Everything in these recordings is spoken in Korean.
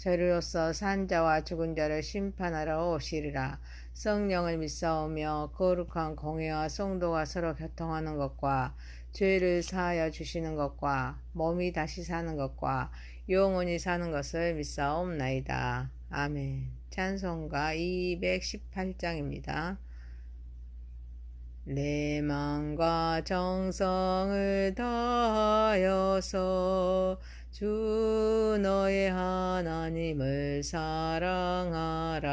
저리로서 산 자와 죽은 자를 심판하러 오시리라. 성령을 믿사오며 거룩한 공회와 성도가 서로 교통하는 것과 죄를 사하여 주시는 것과 몸이 다시 사는 것과 영원히 사는 것을 믿사옵나이다. 아멘. 찬송가 218장입니다. 내 마음과 정성을 다하여서 주 너의 하나님을 사랑하라.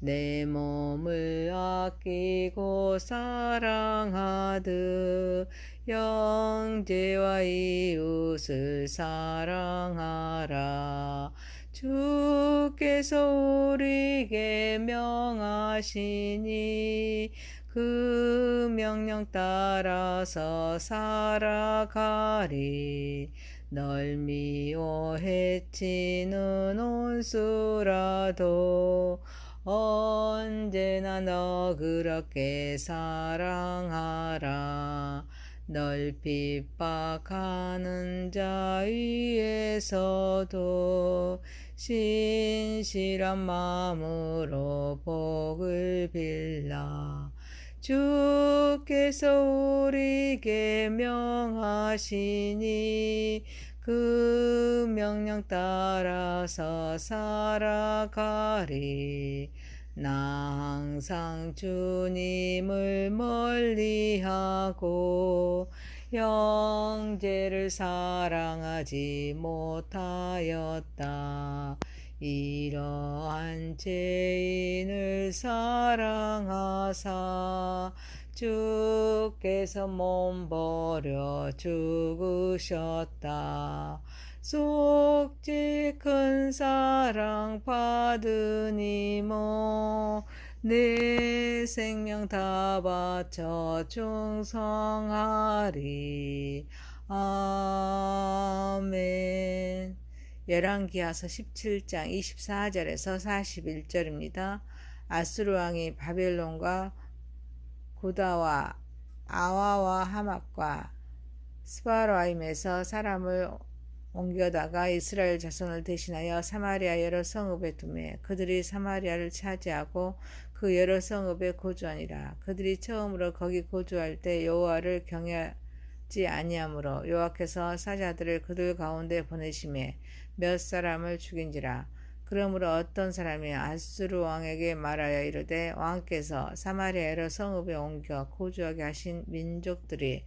내 몸을 아끼고 사랑하듯 영제와 이웃을 사랑하라. 주께서 우리에게 명하시니 그 명령 따라서 살아가리. 널 미워해치는 온수라도 언제나 너 그렇게 사랑하라. 널 핍박하는 자 위에서도 신실한 마음으로 복을 빌라. 주께서 우리에게 명하시니 그 명령 따라서 살아가리. 나 항상 주님을 멀리하고 형제를 사랑하지 못하였다. 이러한 죄인을 사랑하사 주께서 몸 버려 죽으셨다. 속지 큰 사랑 받으니 뭐내 생명 다 바쳐 충성하리. 아멘. 열왕기하서 17장 24절에서 41절입니다. 아스루 왕이 바벨론과 구다와 아와와 하막과 스바라임에서 사람을 옮겨다가 이스라엘 자손을 대신하여 사마리아 여러 성읍에 두매 그들이 사마리아를 차지하고 그 여러 성읍에 거주하니라 그들이 처음으로 거기 거주할 때 여호와를 경외 하지 아니하므로 여호와께서 사자들을 그들 가운데 보내심에 몇 사람을 죽인지라. 그러므로 어떤 사람이 아수르 왕에게 말하여 이르되 왕께서 사마리아로 성읍에 옮겨 거주하게 하신 민족들이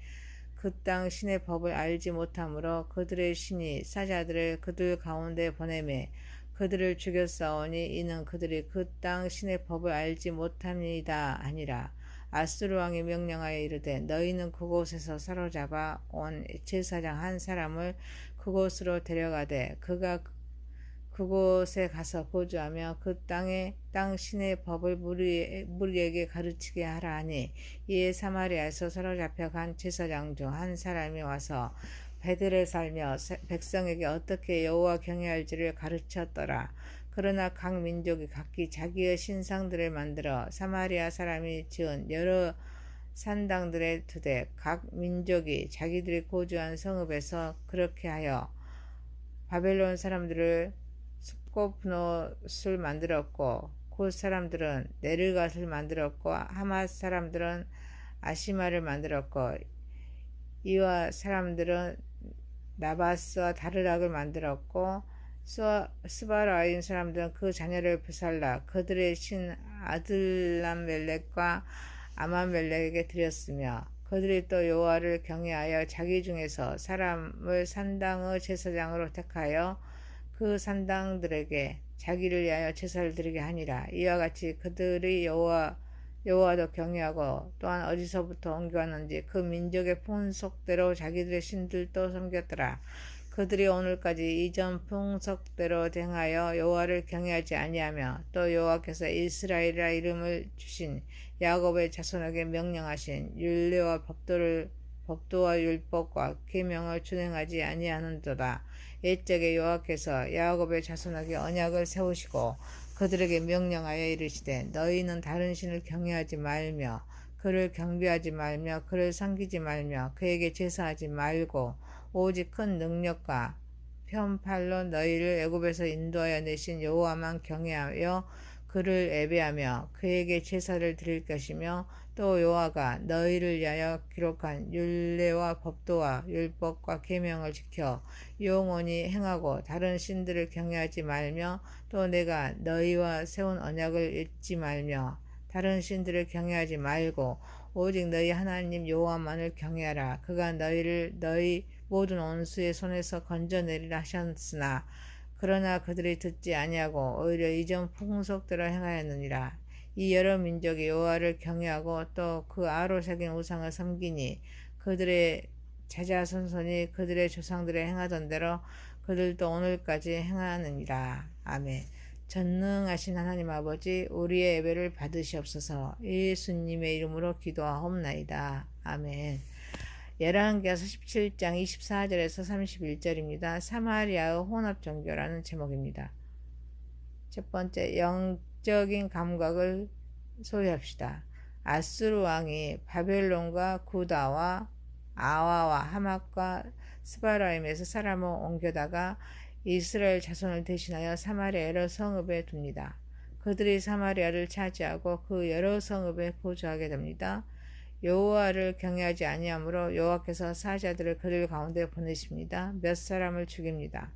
그 땅 신의 법을 알지 못하므로 그들의 신이 사자들을 그들 가운데 보내매 그들을 죽였사오니 이는 그들이 그 땅 신의 법을 알지 못함이다 아니라 아수르 왕이 명령하여 이르되 너희는 그곳에서 사로잡아 온 제사장 한 사람을 그곳으로 데려가되 그가 그곳에 가서 거주하며 그 땅에 땅 신의 법을 무리, 무리에게 가르치게 하라 하니 이에 사마리아에서 사로잡혀 간 제사장 중 한 사람이 와서 베들에 살며 백성에게 어떻게 여호와 경외할지를 가르쳤더라. 그러나 각 민족이 각기 자기의 신상들을 만들어 사마리아 사람이 지은 여러 산당들에 두되 각 민족이 자기들이 거주한 성읍에서 그렇게 하여 바벨론 사람들을 스코프노스를 만들었고 그 사람들은 네르갓을 만들었고 하마 사람들은 아시마를 만들었고 이와 사람들은 나바스와 다르락을 만들었고 스바라인 사람들은 그 자녀를 부살라. 그들의 신 아들람멜렉과 아마멜렉에게 드렸으며 그들이 또 여호와를 경외하여 자기 중에서 사람을 산당의 제사장으로 택하여 그 산당들에게 자기를 위하여 제사를 드리게 하니라. 이와 같이 그들이 여호와 여호와도 경외하고 또한 어디서부터 옮겨왔는지 그 민족의 풍속대로 자기들의 신들도 섬겼더라 그들이 오늘까지 이전 풍속대로 행하여 여호와를 경외하지 아니하며 또 여호와께서 이스라엘이라 이름을 주신 야곱의 자손에게 명령하신 율례와 법도를 법도와 율법과 계명을 준행하지 아니하는도다. 옛적에 여호와께서 야곱의 자손에게 언약을 세우시고 그들에게 명령하여 이르시되 너희는 다른 신을 경외하지 말며 그를 경배하지 말며 그를 섬기지 말며 그에게 제사하지 말고 오직 큰 능력과 편팔로 너희를 애굽에서 인도하여 내신 여호와만 경외하여 그를 예배하며 그에게 제사를 드릴 것이며 또 여호와가 너희를 위하여 기록한 율례와 법도와 율법과 계명을 지켜 영원히 행하고 다른 신들을 경외하지 말며 또 내가 너희와 세운 언약을 잊지 말며 다른 신들을 경외하지 말고 오직 너희 하나님 여호와만을 경외하라. 그가 너희를 너희 모든 원수의 손에서 건져내리라 하셨으나 그러나 그들이 듣지 아니하고 오히려 이전 풍속대로 행하였느니라 이 여러 민족이 여호와를 경외하고 또 그 아로 새긴 우상을 섬기니 그들의 제자손손이 그들의 조상들의 행하던 대로 그들도 오늘까지 행하느니라. 아멘. 전능하신 하나님 아버지 우리의 예배를 받으시옵소서 예수님의 이름으로 기도하옵나이다. 아멘. 열왕기하서 17장 24절에서 31절입니다. 사마리아의 혼합 종교라는 제목입니다. 첫 번째 영적인 감각을 소유합시다. 아수르 왕이 바벨론과 구다와 아와와 하맛과 스바라임에서 사람을 옮겨다가 이스라엘 자손을 대신하여 사마리아 여러 성읍에 둡니다. 그들이 사마리아를 차지하고 그 여러 성읍에 거주하게 됩니다. 여호와를 경외하지 아니하므로 여호와께서 사자들을 그들 가운데 보내십니다. 몇 사람을 죽입니다.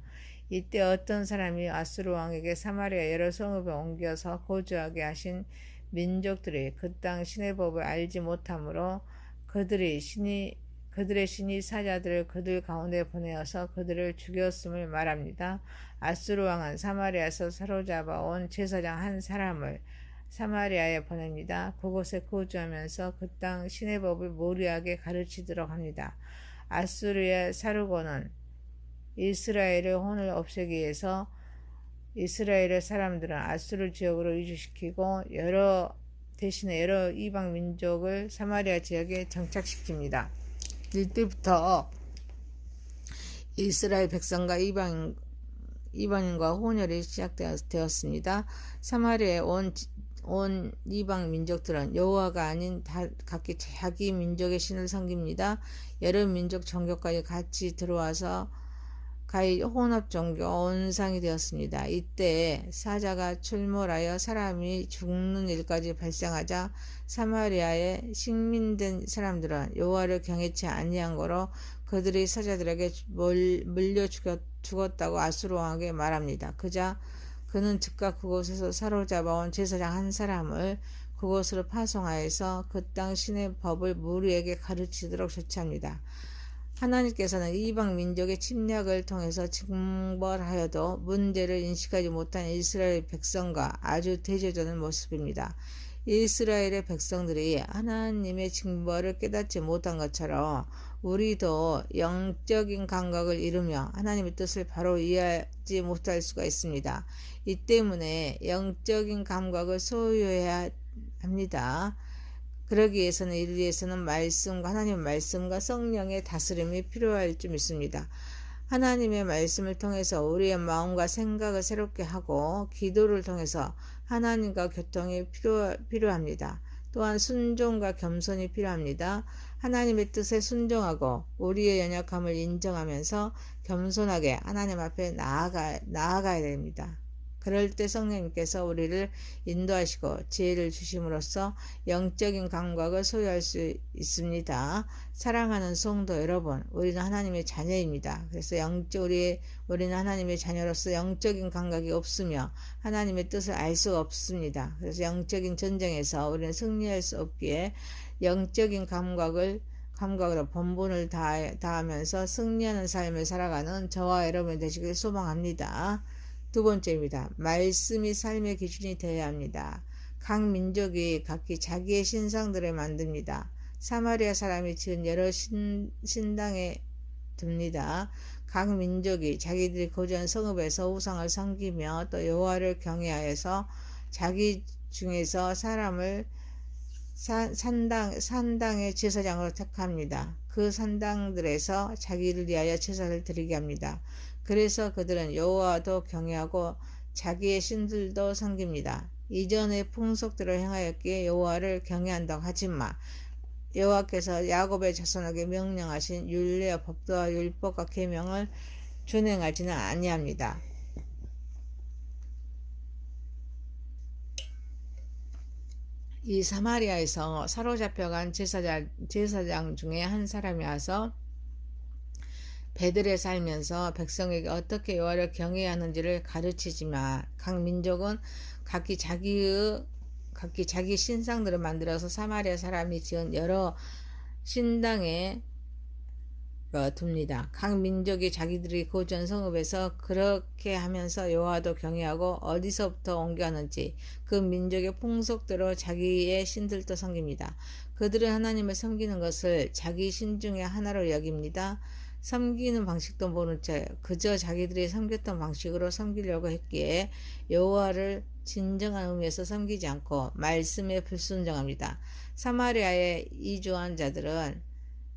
이때 어떤 사람이 아수르 왕에게 사마리아 여러 성읍에 옮겨서 거주하게 하신 민족들이 그 땅 신의 법을 알지 못하므로 그들이 신이 그들의 신이 사자들을 그들 가운데 보내어서 그들을 죽였음을 말합니다. 아수르 왕은 사마리아에서 사로잡아 온 제사장 한 사람을 사마리아에 보냅니다. 그곳에 거주하면서 그 땅 신의 법을 모리하게 가르치도록 합니다. 아수르의 사르고는 이스라엘의 혼을 없애기 위해서 이스라엘의 사람들은 아수르 지역으로 이주시키고 여러 대신에 여러 이방 민족을 사마리아 지역에 정착시킵니다. 이때부터 이스라엘 백성과 이방 이방인과 혼혈이 시작되었습니다. 사마리아에 온, 온 이방 민족들은 여호와가 아닌 다, 각기 자기 민족의 신을 섬깁니다. 여러 민족 종교까지 같이 들어와서 가히 혼합 종교 온상이 되었습니다. 이때 사자가 출몰하여 사람이 죽는 일까지 발생하자 사마리아의 식민된 사람들은 여호와를 경외치 아니한 거로 그들이 사자들에게 물려 죽였, 죽었다고 아수르 왕에게 말합니다. 그자 그는 즉각 그곳에서 사로잡아온 제사장 한 사람을 그곳으로 파송하여서 그 땅 신의 법을 무리에게 가르치도록 조치합니다. 하나님께서는 이방 민족의 침략을 통해서 징벌하여도 문제를 인식하지 못한 이스라엘 백성과 아주 대조되는 모습입니다. 이스라엘의 백성들이 하나님의 징벌을 깨닫지 못한 것처럼 우리도 영적인 감각을 잃으며 하나님의 뜻을 바로 이해하지 못할 수가 있습니다. 이 때문에 영적인 감각을 소유해야 합니다. 그러기 위해서는 위해서는 말씀과 하나님의 말씀과 성령의 다스림이 필요할 줄 믿습니다. 하나님의 말씀을 통해서 우리의 마음과 생각을 새롭게 하고 기도를 통해서 하나님과 교통이 필요, 필요합니다. 또한 순종과 겸손이 필요합니다. 하나님의 뜻에 순종하고 우리의 연약함을 인정하면서 겸손하게 하나님 앞에 나아가, 나아가야 됩니다. 그럴 때 성령님께서 우리를 인도하시고 지혜를 주심으로써 영적인 감각을 소유할 수 있습니다. 사랑하는 성도 여러분, 우리는 하나님의 자녀입니다. 그래서 영적 우리 우리는 하나님의 자녀로서 영적인 감각이 없으며 하나님의 뜻을 알 수가 없습니다. 그래서 영적인 전쟁에서 우리는 승리할 수 없기에 영적인 감각을 감각으로 본분을 다하, 다하면서 승리하는 삶을 살아가는 저와 여러분 되시길 소망합니다. 두 번째입니다. 말씀이 삶의 기준이 되어야 합니다. 각 민족이 각기 자기의 신상들을 만듭니다. 사마리아 사람이 지은 여러 신, 신당의 둡니다. 각 민족이 자기들이 거주한 성읍에서 우상을 섬기며 또 여호와를 경외하여서 자기 중에서 사람을 산, 산당, 산당의 제사장으로 택합니다. 그 산당들에서 자기를 위하여 제사를 드리게 합니다. 그래서 그들은 여호와도 경외하고 자기의 신들도 섬깁니다. 이전의 풍속대로 행하였기에 여호와를 경외한다고 하지만 여호와께서 야곱의 자손에게 명령하신 율례와 법도와 율법과 계명을 준행하지는 아니합니다. 이 사마리아에서 사로잡혀간 제사장, 제사장 중에 한 사람이 와서 베들에 살면서 백성에게 어떻게 여호와를 경외해야 하는지를 가르치지만 각 민족은 각기 자기의 각기 자기 신상들을 만들어서 사마리아 사람이 지은 여러 신당에 어, 둡니다. 각 민족이 자기들이 거주한 성읍에서 그렇게 하면서 여호와도 경외하고 어디서부터 옮겨하는지 그 민족의 풍속대로 자기의 신들도 섬깁니다. 그들은 하나님을 섬기는 것을 자기 신 중에 하나로 여깁니다. 섬기는 방식도 모른 채 그저 자기들이 섬겼던 방식으로 섬기려고 했기에 여호와를 진정한 의미에서 섬기지 않고 말씀에 불순종합니다. 사마리아에 이주한 자들은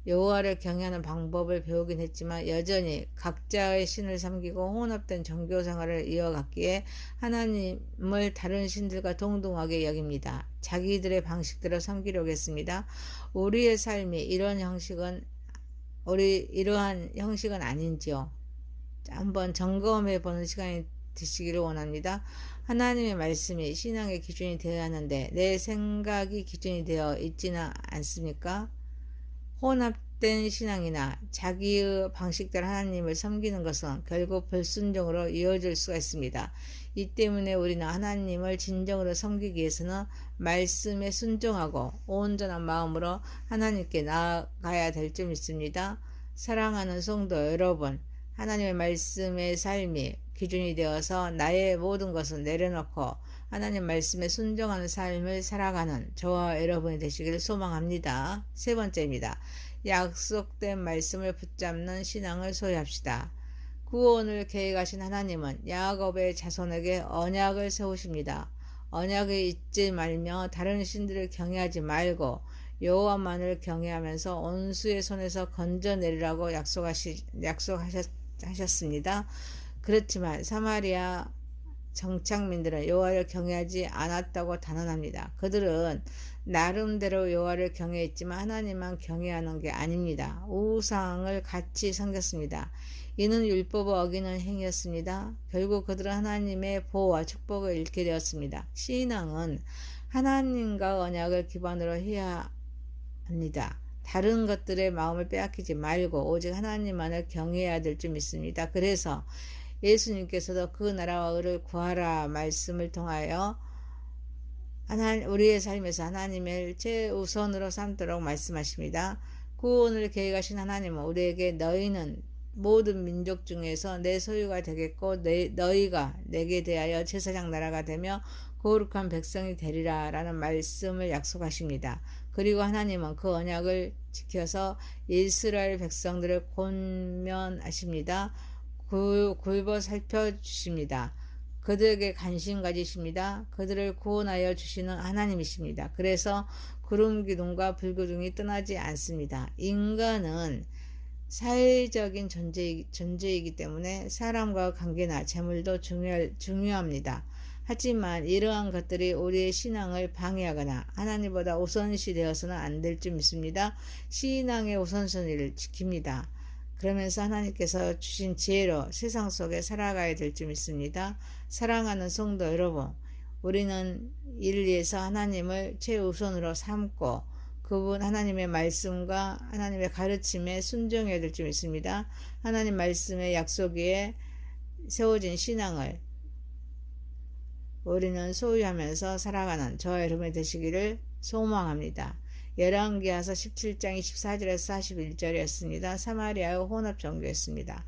여호와를 경외하는 방법을 배우긴 했지만 여전히 각자의 신을 섬기고 혼합된 종교 생활을 이어갔기에 하나님을 다른 신들과 동등하게 여깁니다. 자기들의 방식대로 섬기려고 했습니다. 우리의 삶이 이런 형식은 우리 이러한 형식은 아닌지요. 한번 점검해 보는 시간이 되시기를 원합니다. 하나님의 말씀이 신앙의 기준이 되어야 하는데 내 생각이 기준이 되어 있지는 않습니까? 혼합된 신앙이나 자기의 방식대로 하나님을 섬기는 것은 결국 불순종으로 이어질 수가 있습니다. 이 때문에 우리는 하나님을 진정으로 섬기기 위해서는 말씀에 순종하고 온전한 마음으로 하나님께 나아가야 될 점 있습니다. 사랑하는 성도 여러분, 하나님의 말씀의 삶이 기준이 되어서 나의 모든 것을 내려놓고 하나님 말씀에 순종하는 삶을 살아가는 저와 여러분이 되시기를 소망합니다. 세 번째입니다. 약속된 말씀을 붙잡는 신앙을 소유합시다. 구원을 계획하신 하나님은 야곱의 자손에게 언약을 세우십니다. 언약을 잊지 말며 다른 신들을 경외하지 말고 여호와만을 경외하면서 온수의 손에서 건져내리라고 약속하시, 약속하셨습니다. 그렇지만 사마리아 정착민들은 여호와를 경외하지 않았다고 단언합니다. 그들은 나름대로 여호와를 경외했지만 하나님만 경외하는 게 아닙니다. 우상을 같이 섬겼습니다. 이는 율법을 어기는 행위였습니다. 결국 그들은 하나님의 보호와 축복을 잃게 되었습니다. 신앙은 하나님과 언약을 기반으로 해야 합니다. 다른 것들의 마음을 빼앗기지 말고 오직 하나님만을 경외해야 될 줄 믿습니다. 그래서 예수님께서도 그 나라와 의를 구하라 말씀을 통하여 하나님, 우리의 삶에서 하나님을 최우선으로 삼도록 말씀하십니다. 구원을 계획하신 하나님은 우리에게 너희는 모든 민족 중에서 내 소유가 되겠고 내, 너희가 내게 대하여 제사장 나라가 되며 거룩한 백성이 되리라 라는 말씀을 약속하십니다. 그리고 하나님은 그 언약을 지켜서 이스라엘 백성들을 권면하십니다. 굴버 살펴주십니다. 그들에게 관심 가지십니다. 그들을 구원하여 주시는 하나님이십니다. 그래서 구름 기둥과 불기둥이 떠나지 않습니다. 인간은 사회적인 존재, 존재이기 때문에 사람과 관계나 재물도 중요, 중요합니다. 하지만 이러한 것들이 우리의 신앙을 방해하거나 하나님보다 우선시 되어서는 안 될 줄 믿습니다. 신앙의 우선순위를 지킵니다. 그러면서 하나님께서 주신 지혜로 세상 속에 살아가야 될 줄 믿습니다. 사랑하는 성도 여러분, 우리는 위해서 하나님을 최우선으로 삼고 그분 하나님의 말씀과 하나님의 가르침에 순종해야 될 줄 믿습니다. 하나님 말씀의 약속 위에 세워진 신앙을 우리는 소유하면서 살아가는 저와 여러분이 되시기를 소망합니다. 열왕기하서 17장 24절에서 41절이었습니다. 사마리아의 혼합 종교였습니다.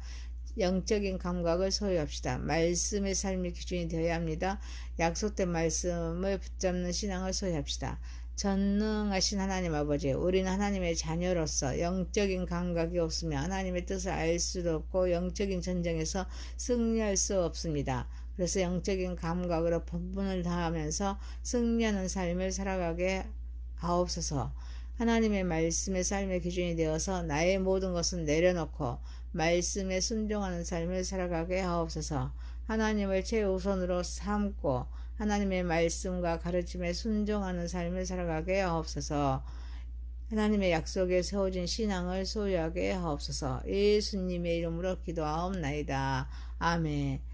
영적인 감각을 소유합시다. 말씀의 삶의 기준이 되어야 합니다. 약속된 말씀을 붙잡는 신앙을 소유합시다. 전능하신 하나님 아버지, 우리는 하나님의 자녀로서 영적인 감각이 없으며 하나님의 뜻을 알 수도 없고 영적인 전쟁에서 승리할 수 없습니다. 그래서 영적인 감각으로 본분을 다하면서 승리하는 삶을 살아가게 하옵소서. 하나님의 말씀의 삶의 기준이 되어서 나의 모든 것은 내려놓고 말씀에 순종하는 삶을 살아가게 하옵소서. 하나님을 최우선으로 삼고 하나님의 말씀과 가르침에 순종하는 삶을 살아가게 하옵소서. 하나님의 약속에 세워진 신앙을 소유하게 하옵소서. 예수님의 이름으로 기도하옵나이다. 아멘.